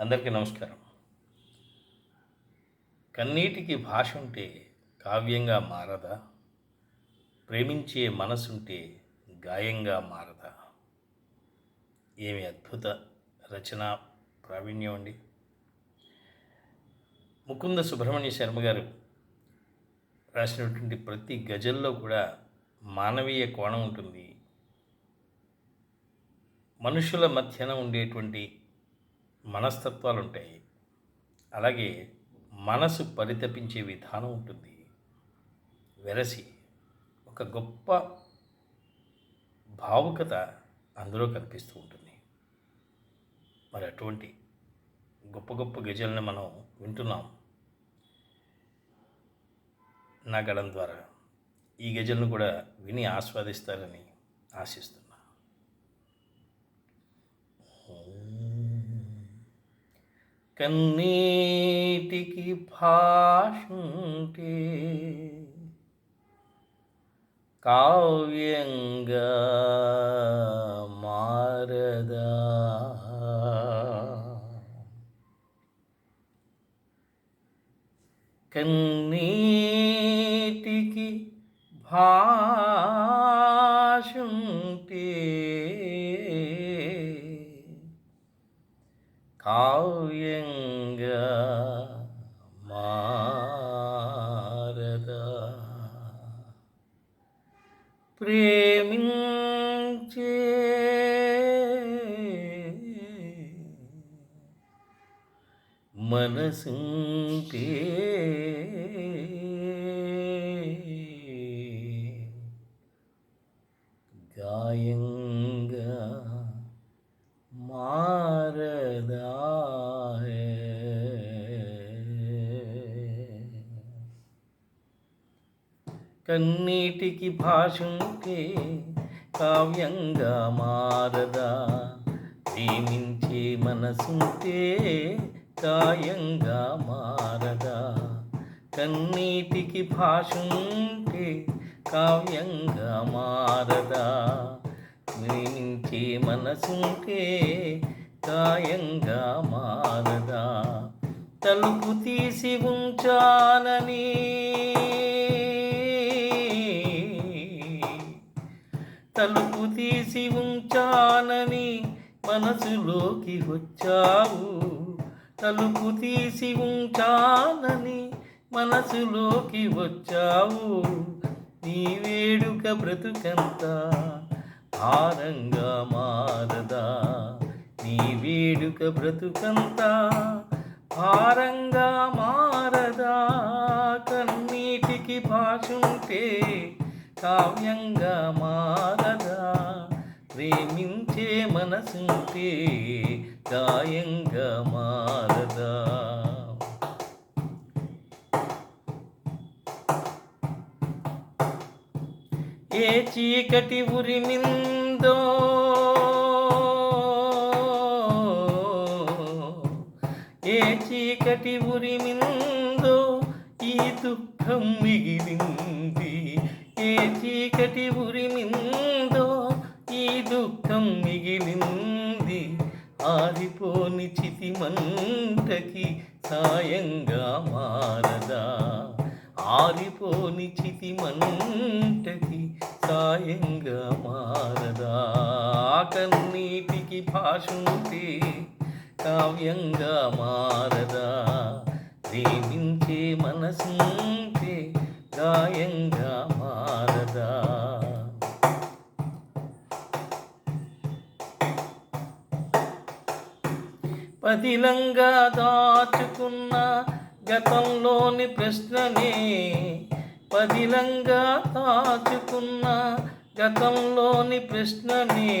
అందరికీ నమస్కారం. కన్నీటికి భాష ఉంటే కావ్యంగా మారదా? ప్రేమించే మనసుంటే గాయంగా మారదా? ఏమి అద్భుత రచన ప్రావీణ్యం అండి. ముకుంద సుబ్రహ్మణ్య శర్మ గారు రాసినటువంటి ప్రతి గజల్లో కూడా మానవీయ కోణం ఉంటుంది. మనుషుల మధ్యన ఉండేటువంటి మనస్తత్వాలు ఉంటాయి అలాగే మనసు పరితపించే విధానం ఉంటుంది. వెరసి ఒక గొప్ప భావుకత అందులో కనిపిస్తూ ఉంటుంది. మరి అటువంటి గొప్ప గొప్ప గజల్ని మనం వింటున్నాం. నా గళం ద్వారా ఈ గజల్ను కూడా విని ఆస్వాదిస్తారని ఆశిస్తున్నాను. కన్నీటికి భాషుంటే కావ్యంగా మారదా. కన్నీటికి భా కావ్యంగా మారదా. ప్రేమించే మనసుంటే గాయంగా కన్నీటికి భాషుంటే కావ్యంగా మారదా? ప్రేమించే మనసుంటే కాయంగా మారదా? కన్నీటికి భాషుంటే కావ్యంగా మారదా? ప్రేమించే మనసుంటే కాయంగా మారదా? తలుపు తీసి ఉంచానని ఉంచానని మనసులోకి వచ్చావు. తలుపు తీసి ఉంచానని మనసులోకి వచ్చావు. నీ వేడుక బ్రతుకంత ఆరంగా మారదా. నీ వేడుక బ్రతుకంత భారంగా మారదా. కన్నీటికి భాషుంటే కావ్యంగా మారదా. ప్రేమించే మనసుంటే గాయంగా మారదా. ఏ చీకటి ఉరిమిందో ఏ చీకటి ఉరిమిందో ఈ దుఃఖం మిగిలింది. ఏ చీకటి ఉరిమిందో దుఃఖం మిగిలింది. ఆరిపోని చితి మంటకి సాయంగా మారదా. ఆరిపోని చితి మంటకి సాయంగా మారదా. కన్నీటికి భాషుంటే కావ్యంగా మారదా. ప్రేమించే మనసుంటే గాయంగా మారదా. పదిలంగా దాచుకున్న గతంలోని ప్రశ్ననే పదిలంగా దాచుకున్న గతంలోని ప్రశ్ననే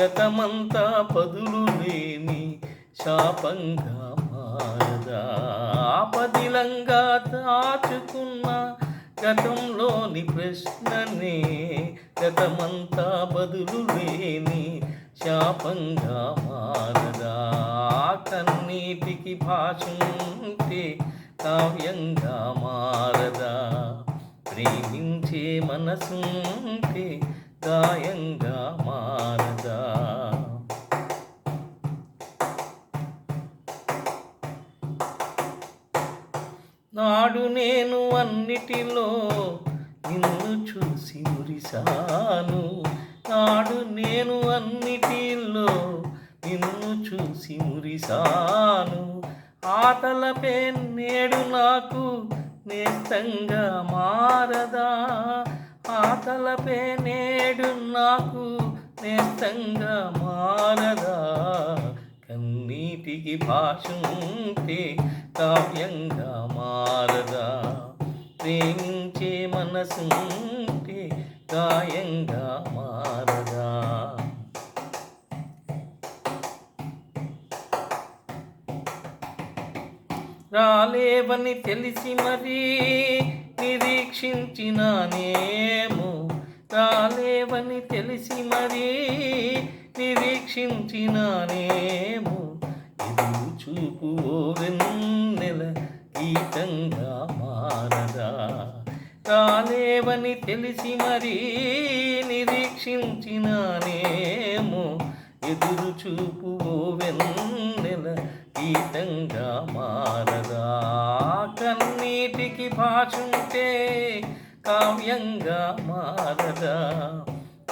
గతమంతా పదులు లేని శాపంగా మారదా. పదిలంగా దాచుకున్న గతంలోని ప్రశ్ననే గతమంతా బదులు లేని శాపంగా మారదా. కన్నీటికి భాషింటే కావ్యంగా మారదా. ప్రేమించే మనసుంటే గాయంగా మారదా. నాడు నేను అన్నిటిలో నిన్ను చూసి ఉరిసాను నాడు నేను అన్నిటిలో నిన్ను చూసి మురిసాను. ఆతలపే నేడు నాకు నేస్తంగా మారదా. ఆతలపే నేడు నాకు నేస్తంగా మారదా. కన్నీటికి భాషుంటే కావ్యంగా మారదా. ప్రేమించే మనసుంటే గాయంగా మారదా. రాలేవని తెలిసి మరీ నిరీక్షించినానేమో. రాలేవని తెలిసి మరీ నిరీక్షించినానేమో. ఎదురు చూపు ఓ వెన్నెల గీతంగా మారదా. రాలేవని తెలిసి మరీ నిరీక్షించినానేమో. ఎదురు చూపు వెన్నెల గీతంగా మారదా? కన్నీటికి భాషుంటే కావ్యంగా మారదా?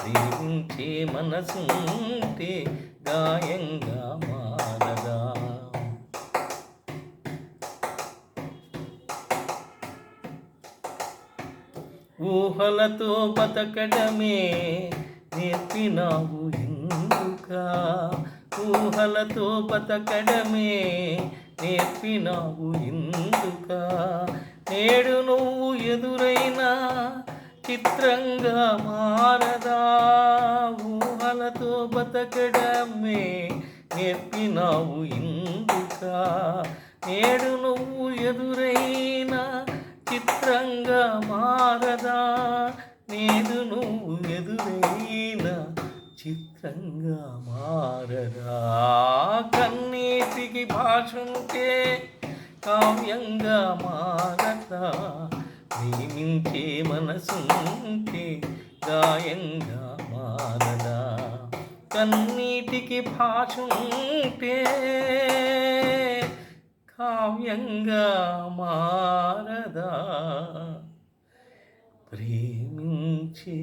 దీవించే మనసుంటే గాయంగా మారదా? ఊహలతో బతకడమే నేర్పినావు ఎందుకా ఊహలతో బతకడమే నేర్పినావు ఎందుక నేడు నువ్వు ఎదురైన చిత్రంగా మారదా. ఊహలతో బతకడమే నేర్పినావు ఎందుక నేడు నువ్వు ఎదురైన చిత్రంగా మారదా. నేడు నువ్వు ఎదురైనా చిత్రంగా మారరా. కన్నీటికి భాషుంటే కావ్యంగా మారదా ప్రేమించే మనసుంటే గాయంగా మారదా కన్నీటికి భాషుంటే కావ్యంగా మారదా. ప్రేమించే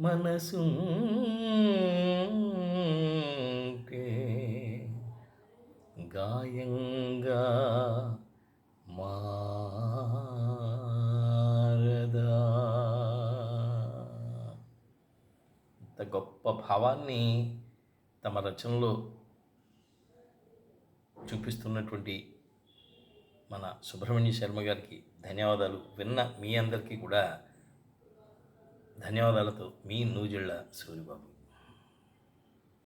మనసు గాయంగా మారదా. ఇంత గొప్ప భావాన్ని తమ రచనలో చూపిస్తున్నటువంటి మన సుబ్రహ్మణ్య శర్మ గారికి ధన్యవాదాలు. విన్న మీ అందరికీ కూడా ధన్యవాదాలతో మీ నూజిళ్ళ సూరిబాబు.